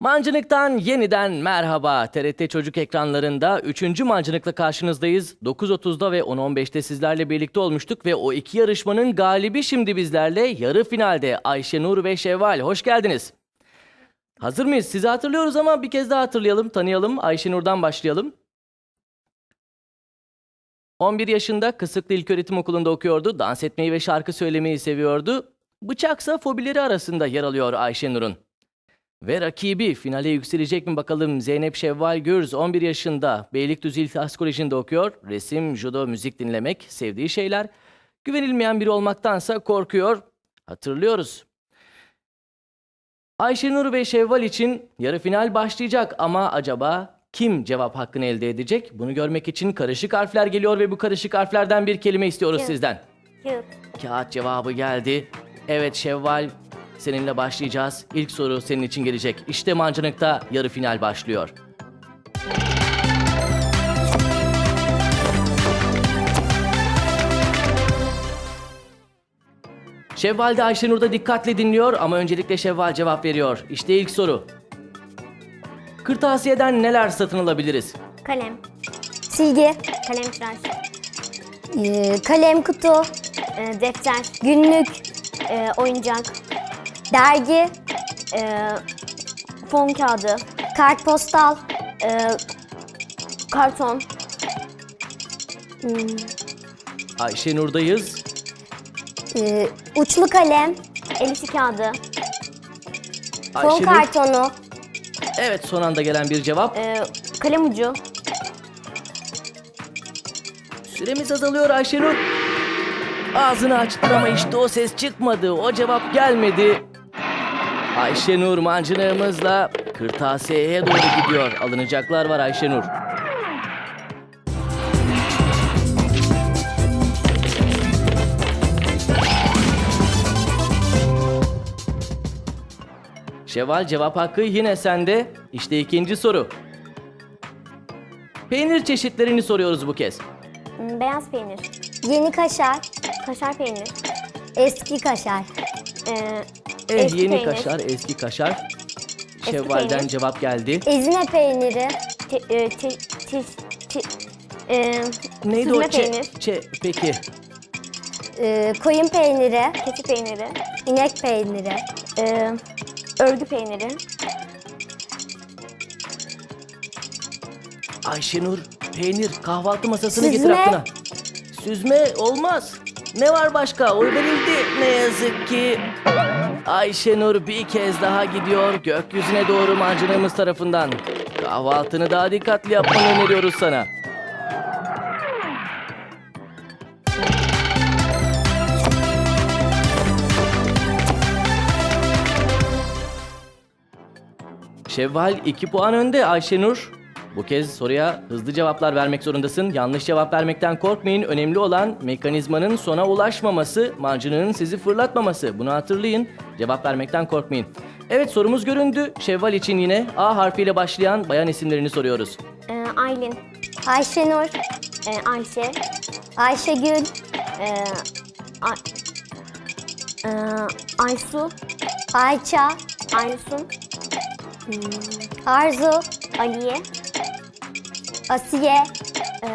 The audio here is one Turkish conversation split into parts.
Mancınık'tan yeniden merhaba. TRT Çocuk ekranlarında 3. Mancınık'la karşınızdayız. 9.30'da ve 10.15'te sizlerle birlikte olmuştuk ve o iki yarışmanın galibi şimdi bizlerle yarı finalde Ayşenur ve Şevval. Hoş geldiniz. Hazır mıyız? Sizi hatırlıyoruz ama bir kez daha hatırlayalım, tanıyalım. Ayşenur'dan başlayalım. 11 yaşında Kısıklı İlköğretim Okulu'nda okuyordu. Dans etmeyi ve şarkı söylemeyi seviyordu. Bıçaksa fobileri arasında yer alıyor Ayşenur'un. Ve rakibi finale yükselecek mi bakalım Zeynep Şevval Gürz 11 yaşında Beylikdüzü İltihas Koleji'nde okuyor. Resim, judo, müzik dinlemek sevdiği şeyler. Güvenilmeyen biri olmaktansa korkuyor. Hatırlıyoruz. Ayşenur ve Şevval için yarı final başlayacak ama acaba kim cevap hakkını elde edecek? Bunu görmek için karışık harfler geliyor ve bu karışık harflerden bir kelime istiyoruz Kim? sizden. Kağıt. Kağıt cevabı geldi. Evet Şevval seninle başlayacağız. İlk soru senin için gelecek. İşte Mancınık'ta yarı final başlıyor. Şevval de Ayşenur da dikkatle dinliyor ama öncelikle Şevval cevap veriyor. İşte ilk soru. Kırtasiyeden neler satın alabiliriz? Kalem. Silgi, Kalem tıraş. e, kalem kutu, e, defter. günlük, e, oyuncak. Dergi, e, fon kağıdı. kartpostal, e, karton. Ayşenur'dayız. e, uçlu kalem, El işi kağıdı. fon Ayşenur. kartonu, Evet son anda gelen bir cevap. e, kalem ucu. Süremiz azalıyor Ayşenur. Ağzını açtın ama işte o ses çıkmadı. O cevap gelmedi. Ayşenur mancınığımızla kırtasiyeye doğru gidiyor. Alınacaklar var Ayşenur. Şeval cevap hakkı yine sende. İşte ikinci soru. Peynir çeşitlerini soruyoruz bu kez. Beyaz peynir. yeni kaşar, Kaşar peynir. eski kaşar, E, Eh, Eski yeni peynir. kaşar, eski kaşar. Şevval'den peynir. cevap geldi. ezine peyniri, te, e, te, te, te, e, Neydi o? süzme Çe- peynir. çe- peki. e, koyun peyniri, Keçi peyniri. inek peyniri, E, örgü peyniri. Ayşenur, peynir, kahvaltı masasını getir Süzme. aklına. Süzme olmaz. Ne var başka? O verildi ne yazık ki. Ayşenur bir kez daha gidiyor gökyüzüne doğru mancınığımız tarafından. Kahvaltını daha dikkatli yapmanı öneriyoruz sana. Şevval 2 puan önde Ayşenur. Bu kez soruya hızlı cevaplar vermek zorundasın. Yanlış cevap vermekten korkmayın. Önemli olan mekanizmanın sona ulaşmaması, mancınığın sizi fırlatmaması. Bunu hatırlayın. Cevap vermekten korkmayın. Evet sorumuz göründü. Şevval için yine A harfiyle başlayan bayan isimlerini soruyoruz. E, Aylin. Ayşenur, E, Ayşe. Ayşegül, E, Ay, e, Aysu. Ayça, Aysun. Arzu, Aliye. Asiye, e,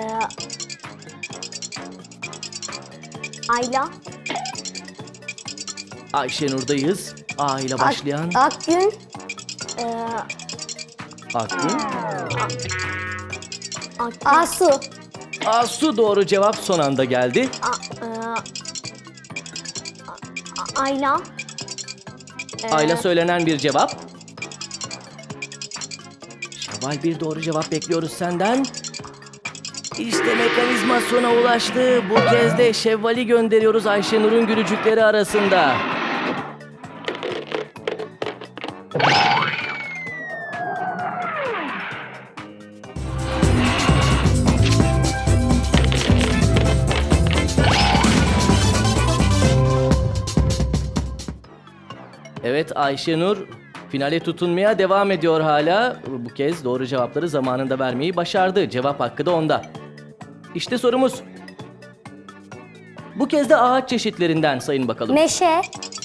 Ayla. Ayşenur'dayız. A ile Ak- başlayan Akgün, E, Akgün. Asu, Asu doğru cevap son anda geldi. A- e, A- Ayla. E, Ayla söylenen bir cevap. Şevval bir doğru cevap bekliyoruz senden. İşte mekanizma sona ulaştı. Bu kez de Şevval'i gönderiyoruz Ayşenur'un gülücükleri arasında. Evet Ayşenur finale tutunmaya devam ediyor hala. Bu kez doğru cevapları zamanında vermeyi başardı. Cevap hakkı da onda. İşte sorumuz. Bu kez de ağaç çeşitlerinden sayın bakalım. Meşe,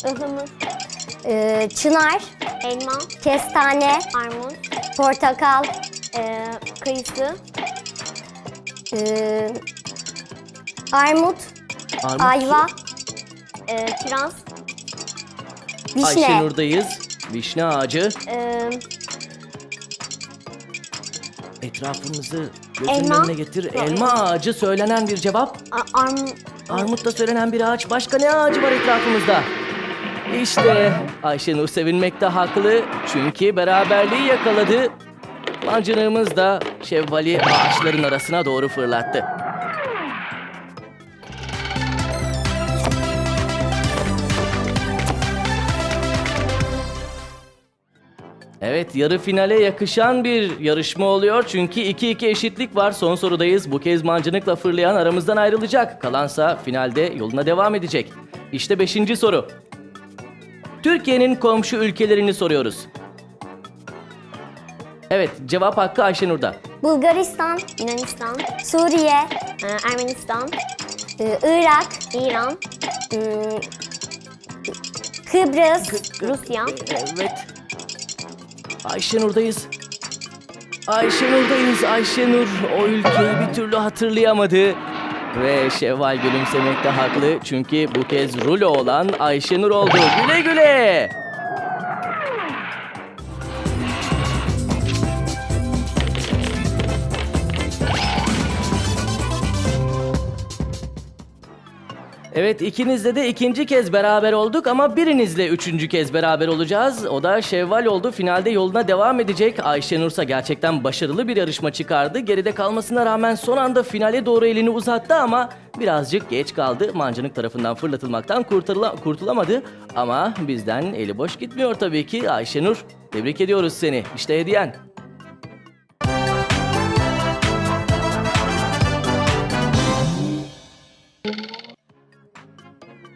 ıhlamur, e, çınar, elma, kestane, armut, portakal, e, kayısı, e, armut, Armut, ayva, e, kiraz, vişne, Ayşenur'dayız. Vişne ağacı. e, Etrafımızı gözünün Elma. önüne getir. Elma ağacı söylenen bir cevap. a- armut, Armut da söylenen bir ağaç. Başka ne ağacı var etrafımızda? İşte Ayşenur sevinmekte haklı. Çünkü beraberliği yakaladı. Mancınığımız da şevvali ağaçların arasına doğru fırlattı. Evet yarı finale yakışan bir yarışma oluyor çünkü 2-2 eşitlik var. Son sorudayız. Bu kez mancınıkla fırlayan aramızdan ayrılacak. Kalansa finalde yoluna devam edecek. İşte 5. soru. Türkiye'nin komşu ülkelerini soruyoruz. Evet cevap hakkı Ayşenur'da. Bulgaristan, Yunanistan, Suriye, e, Ermenistan, e, Irak, İran, e, Kıbrıs, Rusya, Evet. Ayşenur'dayız. Ayşenur'dayız. Ayşenur o ülkeyi bir türlü hatırlayamadı. Ve Şevval gülümsemekte haklı çünkü bu kez rulo olan Ayşenur oldu. Güle güle. Evet ikinizle de ikinci kez beraber olduk ama birinizle üçüncü kez beraber olacağız. O da Şevval oldu. Finalde yoluna devam edecek. Ayşenursa gerçekten başarılı bir yarışma çıkardı. Geride kalmasına rağmen son anda finale doğru elini uzattı ama birazcık geç kaldı. Mancınık tarafından fırlatılmaktan kurtula- kurtulamadı. Ama bizden eli boş gitmiyor tabii ki Ayşenur. Tebrik ediyoruz seni. İşte hediyen.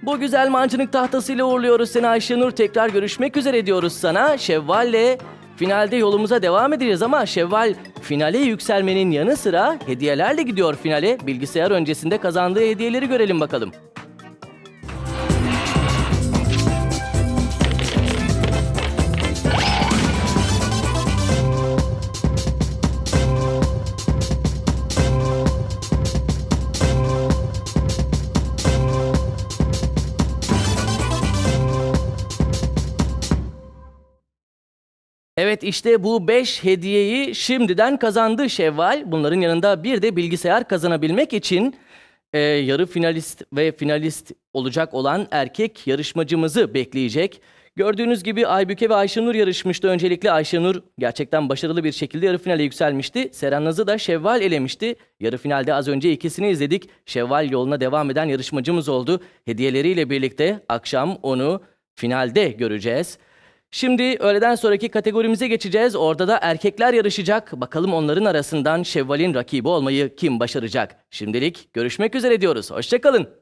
Bu güzel mancınık tahtasıyla uğurluyoruz seni Ayşenur. Tekrar görüşmek üzere diyoruz sana. Şevval'le finalde yolumuza devam edeceğiz ama Şevval finale yükselmenin yanı sıra hediyelerle gidiyor finale. Bilgisayar öncesinde kazandığı hediyeleri görelim bakalım. Evet işte bu 5 hediyeyi şimdiden kazandı Şevval. Bunların yanında bir de bilgisayar kazanabilmek için e, yarı finalist ve finalist olacak olan erkek yarışmacımızı bekleyecek. Gördüğünüz gibi Aybüke ve Ayşenur yarışmıştı. Öncelikle Ayşenur gerçekten başarılı bir şekilde yarı finale yükselmişti. Serenaz'ı da Şevval elemişti. Yarı finalde az önce ikisini izledik. Şevval yoluna devam eden yarışmacımız oldu. Hediyeleriyle birlikte akşam onu finalde göreceğiz. Şimdi öğleden sonraki kategorimize geçeceğiz. Orada da erkekler yarışacak. Bakalım onların arasından Şevval'in rakibi olmayı kim başaracak? Şimdilik görüşmek üzere diyoruz. Hoşçakalın.